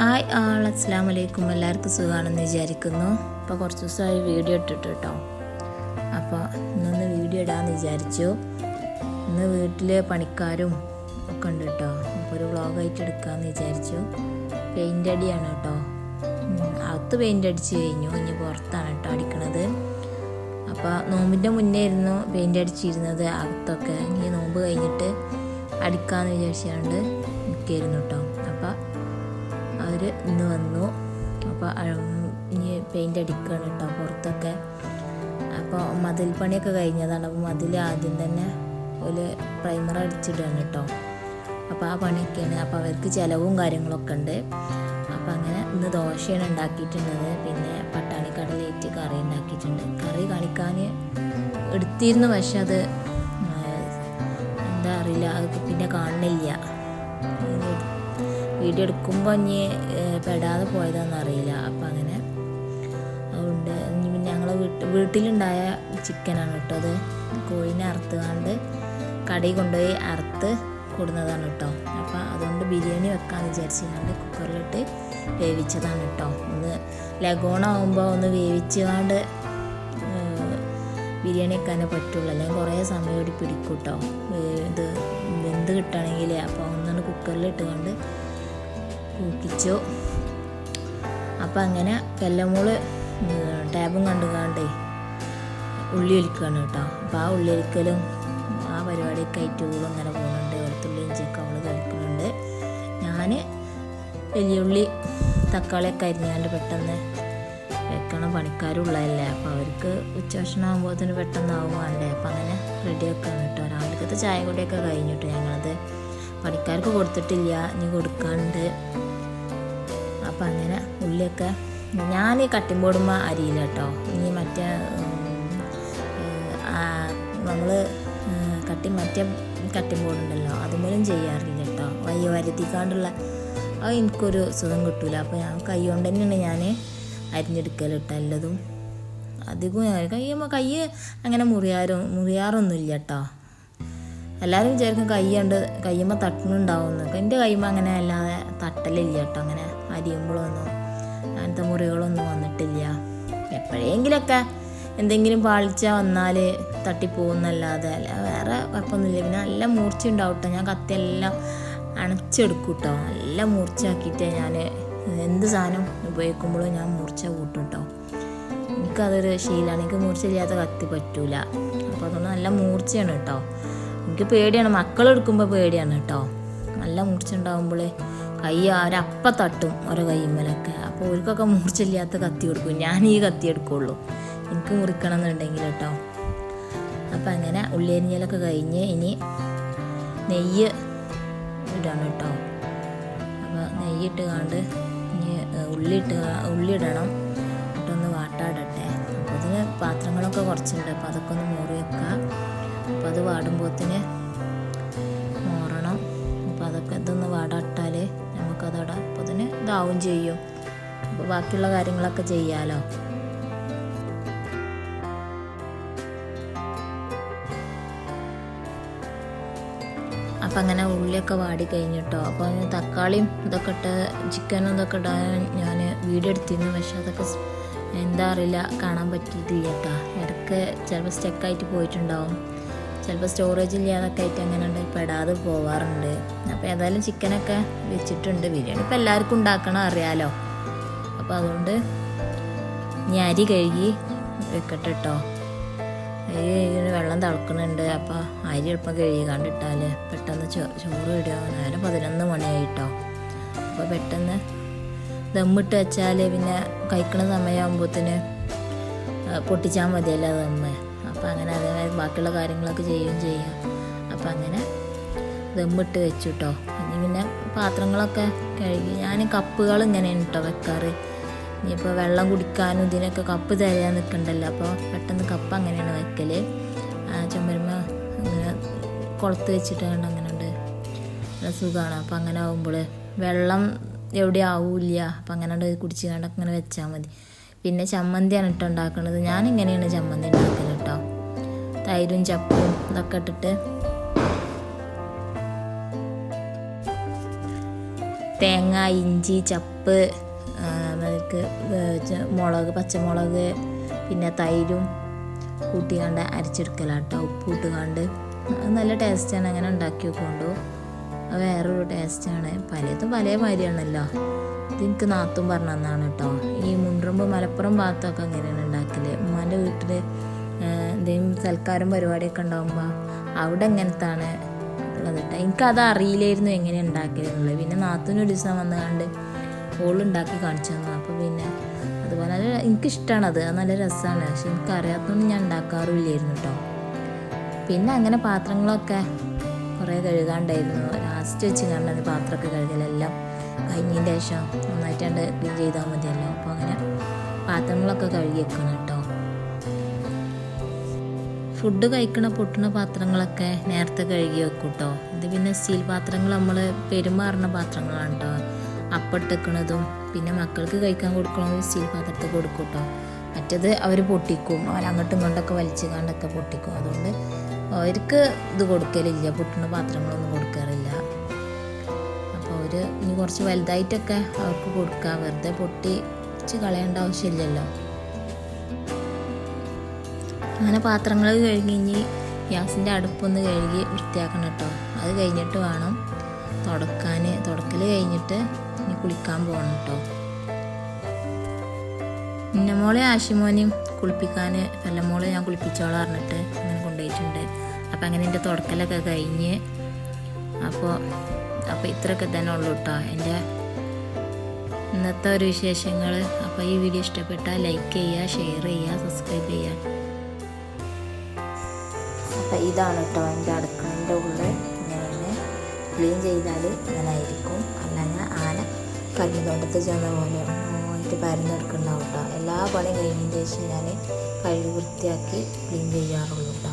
Hi ആൾ അസ്സാം വലൈക്കും എല്ലാവർക്കും സുഖമാണെന്ന് വിചാരിക്കുന്നു. അപ്പോൾ കുറച്ച് ദിവസമായി വീഡിയോ ഇട്ടിട്ട് കേട്ടോ അപ്പോൾ ഇന്നൊന്ന് വീഡിയോ ഇടാമെന്ന് വിചാരിച്ചു. ഇന്ന് വീട്ടിൽ പണിക്കാരും ഒക്കെ ഉണ്ട് കേട്ടോ അപ്പോൾ ഒരു വ്ളോഗായിട്ട് എടുക്കാമെന്ന് വിചാരിച്ചു. പെയിന്റ് അടിയാണ് കേട്ടോ അകത്ത് പെയിന്റ് അടിച്ച് കഴിഞ്ഞു. ഇനി പുറത്താണ് കേട്ടോ അടിക്കണത്. അപ്പോൾ നോമ്പിന്റെ മുന്നേ ആയിരുന്നു പെയിന്റ് അടിച്ചിരുന്നത് അകത്തൊക്കെ. ഇനി നോമ്പ് കഴിഞ്ഞിട്ട് അടിക്കാമെന്ന് വിചാരിച്ചാണ്ട് നിൽക്കായിരുന്നു കേട്ടോ അപ്പോൾ ഇന്ന് വന്നു. അപ്പോൾ ഇനി പെയിന്റ് അടിക്കുകയാണ് കേട്ടോ പുറത്തൊക്കെ. അപ്പോൾ മതിൽ പണിയൊക്കെ കഴിഞ്ഞതാണ്. അപ്പോൾ മതിൽ ആദ്യം തന്നെ ഒരു പ്രൈമർ അടിച്ചിടുകയാണ് കേട്ടോ അപ്പോൾ ആ പണിയൊക്കെയാണ്. അപ്പോൾ അവർക്ക് ചിലവും കാര്യങ്ങളൊക്കെ ഉണ്ട്. അപ്പോൾ അങ്ങനെ ഇന്ന് ദോശയാണ് ഉണ്ടാക്കിയിട്ടുള്ളത്. പിന്നെ പട്ടാണിക്കടലേറ്റ് കറി ഉണ്ടാക്കിയിട്ടുണ്ട്. കറി കാണിക്കാൻ എടുത്തിരുന്നു. പക്ഷെ അത് എന്താ അറിയില്ല. അത് പിന്നെ കാണുന്നില്ല. വീഡിയോ എടുക്കുമ്പോൾ ഇനി പെടാതെ പോയതാണെന്ന് അറിയില്ല. അപ്പം അങ്ങനെ അതുകൊണ്ട് ഇനി ഞങ്ങളെ വീട്ടിൽ വീട്ടിലുണ്ടായ ചിക്കനാണ് കേട്ടോ അത്. കോഴിനെ അറുത്തുകൊണ്ട് കടയിൽ കൊണ്ടുപോയി അറുത്ത് കൊടുന്നതാണ് കേട്ടോ. അപ്പം അതുകൊണ്ട് ബിരിയാണി വെക്കാമെന്ന് വിചാരിച്ചുകൊണ്ട് കുക്കറിലിട്ട് വേവിച്ചതാണ് കേട്ടോ. ഒന്ന് ലഗോണാവുമ്പോൾ ഒന്ന് വേവിച്ചുകൊണ്ട് ബിരിയാണി വെക്കാനേ പറ്റുള്ളൂ. അല്ലെങ്കിൽ കുറേ സമയം കൂടി പിടിക്കും കേട്ടോ. ഇത് വെന്ത് കിട്ടണമെങ്കിൽ അപ്പോൾ ഒന്നാണ് കുക്കറിലിട്ടുകൊണ്ട് കൂക്കിച്ചു അപ്പം അങ്ങനെ കല്ലമൂൾ ടാബും കണ്ടു കണ്ടുകാണ്ടേ ഉള്ളി ഒലിക്കുകയാണ് കേട്ടോ. അപ്പോൾ ആ ഉള്ളി ഒലിക്കലും ആ പരിപാടിയൊക്കെ ആയിട്ട് ഓളും അങ്ങനെ പോകുന്നുണ്ട് വെളുത്തുള്ളി ഇഞ്ചിയൊക്കെ അവൾ കളിക്കുന്നുണ്ട് ഞാൻ വലിയ ഉള്ളി തക്കാളിയൊക്കെ അരിഞ്ഞാണ്ട് പെട്ടെന്ന് വെക്കണം. പണിക്കാരുള്ളതല്ലേ. അപ്പോൾ അവർക്ക് ഉച്ചഭക്ഷണം തന്നെ പെട്ടെന്നാവും വേണ്ടേ. അപ്പം അങ്ങനെ റെഡിയൊക്കെ കേട്ടോ. രാവിലത്തെ ചായ കൂടിയൊക്കെ കഴിഞ്ഞിട്ട് ഞങ്ങളത്. പണിക്കാർക്ക് കൊടുത്തിട്ടില്ല ഇനി കൊടുക്കാണ്ട്. അപ്പം അങ്ങനെ ഉള്ളിയൊക്കെ ഞാൻ ഈ കട്ടിമ്പോടുമ്പോൾ അരിയില്ല കേട്ടോ. ഇനി മറ്റേ നമ്മൾ കട്ടി മറ്റേ കട്ടിമ്പോടുണ്ടല്ലോ അതുമൂലം ചെയ്യാറില്ല കേട്ടോ. വയ്യ വരുത്തിക്കാണ്ടുള്ള അത് എനിക്കൊരു സുഖം കിട്ടൂല. അപ്പോൾ ഞാൻ കൈ കൊണ്ട് തന്നെയാണ് ഞാൻ അരിഞ്ഞെടുക്കൽ കേട്ടോ എല്ലതും. അധികവും കൈ കൈ അങ്ങനെ മുറിയാറും മുറിയാറൊന്നുമില്ല കേട്ടോ. എല്ലാവരും വിചാരിക്കും കൈ കൊണ്ട് കയ്യുമ്പോൾ തട്ടുന്നുണ്ടാവുമെന്ന് എന്റെ കയ്യുമ്പോൾ അങ്ങനെ അല്ലാതെ തട്ടലില്ല കേട്ടോ അങ്ങനെ അരിയുമ്പോഴൊന്നും അങ്ങനത്തെ മുറികളൊന്നും വന്നിട്ടില്ല. എപ്പോഴെങ്കിലൊക്കെ എന്തെങ്കിലും പാളിച്ച വന്നാൽ തട്ടിപ്പോകുന്നല്ലാതെ അല്ല വേറെ കുഴപ്പമൊന്നുമില്ല. പിന്നെ നല്ല മൂർച്ച ഉണ്ടാവും കേട്ടോ. ഞാൻ കത്തിയെല്ലാം അണച്ചെടുക്കും കേട്ടോ. നല്ല മൂർച്ചയാക്കിയിട്ട് ഞാൻ എന്ത് സാധനം ഉപയോഗിക്കുമ്പോഴും ഞാൻ മൂർച്ച കൂട്ടും കേട്ടോ. എനിക്കതൊരു ശീലമാണ് എനിക്ക് മൂർച്ചയില്ലാത്ത കത്തി പറ്റൂല. അപ്പോൾ അതുകൊണ്ട് നല്ല മൂർച്ചയാണ് കേട്ടോ. എനിക്ക് പേടിയാണ്. മക്കളെടുക്കുമ്പോൾ പേടിയാണ് കേട്ടോ. നല്ല മൂർച്ച ഉണ്ടാകുമ്പോൾ കൈ ഒരപ്പം തട്ടും ഓരോ കൈമ്മലൊക്കെ അപ്പോൾ അവർക്കൊക്കെ മൂർച്ചില്ലാത്ത കത്തി കൊടുക്കും. ഞാൻ ഈ കത്തി എടുക്കുള്ളൂ. എനിക്ക് മുറിക്കണം എന്നുണ്ടെങ്കിൽ കേട്ടോ. അപ്പം അങ്ങനെ ഉള്ളിയരിഞ്ഞലൊക്കെ കഴിഞ്ഞ് ഇനി നെയ്യ് ഇടണം കേട്ടോ. അപ്പോൾ നെയ്യിട്ട് കാണ്ട് ഇനി ഉള്ളി ഇട്ട് കാ- ഉള്ളി ഇടണം. എന്നിട്ടൊന്ന് വാട്ടാടട്ടെ. അപ്പോൾ അതിന് പാത്രങ്ങളൊക്കെ കുറച്ചുണ്ട്. അപ്പോൾ അതൊക്കെ ഒന്ന് മൂറി വെക്കുക അപ്പോൾ അത് വാടുമ്പോത്തിന് അപ്പോൾ അതിന് ചെയ്യും. അപ്പോൾ ബാക്കിയുള്ള കാര്യങ്ങളൊക്കെ ചെയ്യാലോ? അപ്പം അങ്ങനെ ഉള്ളിയൊക്കെ വാടി കഴിഞ്ഞിട്ടോ? അപ്പോൾ തക്കാളിയും ഇതൊക്കെ ഇട്ട് ചിക്കനും ഇതൊക്കെ ഇടാൻ ഞാൻ വീഡിയോ എടുത്തിരുന്നു. പക്ഷെ അതൊക്കെ എന്താ അറിയില്ല കാണാൻ പറ്റിയിട്ടില്ല കേട്ടോ. ഇടയ്ക്ക് ചിലപ്പോൾ സ്റ്റക്കായിട്ട് പോയിട്ടുണ്ടാവും. ചിലപ്പോൾ സ്റ്റോറേജ് ഇല്ലാതൊക്കെ ആയിട്ട് അങ്ങനെ പെടാതെ പോവാറുണ്ട്. അപ്പോൾ ഏതായാലും ചിക്കനൊക്കെ വെച്ചിട്ടുണ്ട്. ബിരിയാണി ഇപ്പോൾ എല്ലാവർക്കും ഉണ്ടാക്കണം അറിയാലോ. അപ്പോൾ അതുകൊണ്ട് ഇനി അരി കഴുകി വെക്കട്ടെ കേട്ടോ അരി വെള്ളം തിളക്കുന്നുണ്ട്. അപ്പോൾ അരി എളുപ്പം കഴുകി കണ്ടിട്ടാൽ പെട്ടെന്ന് ചോറ് ഇടുക. നേരം പതിനൊന്ന് മണിയായിട്ടോ അപ്പോൾ പെട്ടെന്ന് ദമ്മിട്ട് വെച്ചാൽ പിന്നെ കഴിക്കണ സമയമാകുമ്പോഴത്തേന് പൊട്ടിച്ചാൽ മതിയല്ലോ ദമ്മ്. അപ്പോൾ അങ്ങനെ അതേമാതിരി ബാക്കിയുള്ള കാര്യങ്ങളൊക്കെ ചെയ്യുകയും ചെയ്യാം. അപ്പം അങ്ങനെ ദമ്മിട്ട് വെച്ചു കേട്ടോ ഇനി പിന്നെ പാത്രങ്ങളൊക്കെ കഴുകി ഞാൻ കപ്പുകൾ ഇങ്ങനെയാണ് കേട്ടോ വെക്കാറ്. ഇനിയിപ്പോൾ വെള്ളം കുടിക്കാനും ഇതിനൊക്കെ കപ്പ് തരാൻ നിൽക്കണ്ടല്ലോ അപ്പോൾ പെട്ടെന്ന് കപ്പ് അങ്ങനെയാണ് വെക്കൽ ചുമരുമ ഇങ്ങനെ കുളത്ത് വെച്ചിട്ട് കണ്ട് അങ്ങനെ ഉണ്ട്. നല്ല സുഖമാണ് അപ്പം അങ്ങനെ ആകുമ്പോൾ വെള്ളം എവിടെ ആവില്ല. അപ്പം അങ്ങനെ കുടിച്ച് കണ്ട് അങ്ങനെ വെച്ചാൽ മതി. പിന്നെ ചമ്മന്തിയാണ് ഇട്ട് ഉണ്ടാക്കുന്നത് ഞാൻ ഇങ്ങനെയാണ് ചമ്മന്തി ഉണ്ടാക്കൽ കേട്ടോ തൈരും ചപ്പും ഇതൊക്കെ ഇട്ടിട്ട് തേങ്ങ ഇഞ്ചി ചപ്പ് നമുക്ക് മുളക് പച്ചമുളക് പിന്നെ തൈരും കൂട്ടിക്കാണ്ട് അരച്ചെടുക്കലാട്ടോ. ഉപ്പ് ഇട്ടുകാണ്ട് നല്ല ടേസ്റ്റാണ്. അങ്ങനെ ഉണ്ടാക്കി വെക്കൊണ്ടു അത് വേറൊരു ടേസ്റ്റാണ്. പലതും പല മാതിരിയാണല്ലോ ഇത് എനിക്ക് നാത്തും പറഞ്ഞു തന്നാണ് കേട്ടോ. ഈ മുൻറമ്പ് മലപ്പുറം ഭാഗത്തൊക്കെ അങ്ങനെയാണ് ഉണ്ടാക്കൽ. ഉമ്മാന്റെ വീട്ടിൽ എന്തെങ്കിലും സൽക്കാരം പരിപാടിയൊക്കെ ഉണ്ടാകുമ്പോൾ അവിടെ എങ്ങനത്താണ് ഉള്ളത് എനിക്കത് അറിയില്ലായിരുന്നു എങ്ങനെ ഉണ്ടാക്കിയതെന്നുള്ളത്. പിന്നെ നാത്തൂന് ഒരു ദിവസം വന്നു കണ്ട് ഓളുണ്ടാക്കി കാണിച്ചു തന്നു. അപ്പോൾ പിന്നെ അതുപോലെ നല്ല എനിക്കിഷ്ടമാണ് അത് നല്ല രസമാണ് പക്ഷെ എനിക്ക് അറിയാത്തതുകൊണ്ട് ഞാൻ ഉണ്ടാക്കാറുമില്ലായിരുന്നു കേട്ടോ പിന്നെ അങ്ങനെ പാത്രങ്ങളൊക്കെ കുറേ കഴുകാണ്ടായിരുന്നു. ലാസ്റ്റ് വെച്ച് കണ്ടത് പാത്രമൊക്കെ കഴുകലെല്ലാം കഴിഞ്ഞതിന്റെ ശേഷം നന്നായിട്ടാണ്ട് ക്ലീൻ ചെയ്താൽ മതിയല്ലോ. അപ്പോൾ അങ്ങനെ പാത്രങ്ങളൊക്കെ കഴുകി വെക്കണം കേട്ടോ ഫുഡ് കഴിക്കണ പൊട്ടുന്ന പാത്രങ്ങളൊക്കെ നേരത്തെ കഴുകി വെക്കും കേട്ടോ ഇത് പിന്നെ സ്റ്റീൽ പാത്രങ്ങൾ നമ്മൾ പെരുമാറുന്ന പാത്രങ്ങളാണ് കേട്ടോ അപ്പട്ടിക്കണതും പിന്നെ മക്കൾക്ക് കഴിക്കാൻ കൊടുക്കണതും സ്റ്റീൽ പാത്രത്തിൽ കൊടുക്കും കേട്ടോ മറ്റത് അവർ പൊട്ടിക്കും. അങ്ങോട്ടും ഇങ്ങോട്ടൊക്കെ വലിച്ചു കണ്ടൊക്കെ പൊട്ടിക്കും. അതുകൊണ്ട് അവർക്ക് ഇത് കൊടുക്കലില്ല. പൊട്ടുന്ന പാത്രങ്ങളൊന്നും കൊടുക്കാറില്ല. അപ്പോൾ അവർ ഇനി കുറച്ച് വലുതായിട്ടൊക്കെ അവർക്ക് കൊടുക്കുക വെറുതെ പൊട്ടിച്ച് കളയേണ്ട ആവശ്യമില്ലല്ലോ. അങ്ങനെ പാത്രങ്ങൾ കഴുകി ഇനി ഗ്യാസിന്റെ അടുപ്പൊന്ന് കഴുകി വൃത്തിയാക്കണം കേട്ടോ. അത് കഴിഞ്ഞിട്ട് വേണം തുടക്കാൻ. തുടക്കൽ കഴിഞ്ഞിട്ട് ഇനി കുളിക്കാൻ പോകണം കേട്ടോ. ഇന്നമോളെ ആശിമോനെയും കുളിപ്പിക്കാൻ മോളെ ഞാൻ കുളിപ്പിച്ചോളാം പറഞ്ഞിട്ട് അങ്ങനെ കൊണ്ടുപോയിട്ടുണ്ട്. അപ്പം അങ്ങനെ എന്റെ തുടക്കലൊക്കെ കഴിഞ്ഞ് അപ്പോൾ അപ്പോൾ ഇത്രയൊക്കെ തന്നെ ഉള്ളൂ കേട്ടോ. എന്റെ ഇന്നത്തെ ഒരു വിശേഷങ്ങൾ. അപ്പോൾ ഈ വീഡിയോ ഇഷ്ടപ്പെട്ടാൽ ലൈക്ക് ചെയ്യുക ഷെയർ ചെയ്യുക സബ്സ്ക്രൈബ് ചെയ്യുക. ഇതാണ് കേട്ടോ എന്റെ അടുക്കളന്റെ ഉള്ളിൽ ഇങ്ങനെ ക്ലീൻ ചെയ്താൽ ഇങ്ങനായിരിക്കും അല്ലെങ്കിൽ ആന കല്ലുതോട്ടത്ത് ചെന്ന പോലെ ആയിട്ട് പരന്നെടുക്കുന്നുണ്ടാവും കേട്ടോ. എല്ലാ പണിയും കഴിഞ്ഞതിന് ശേഷം ഞാൻ കഴുകി വൃത്തിയാക്കി ക്ലീൻ ചെയ്യാറുള്ളൂ കേട്ടോ.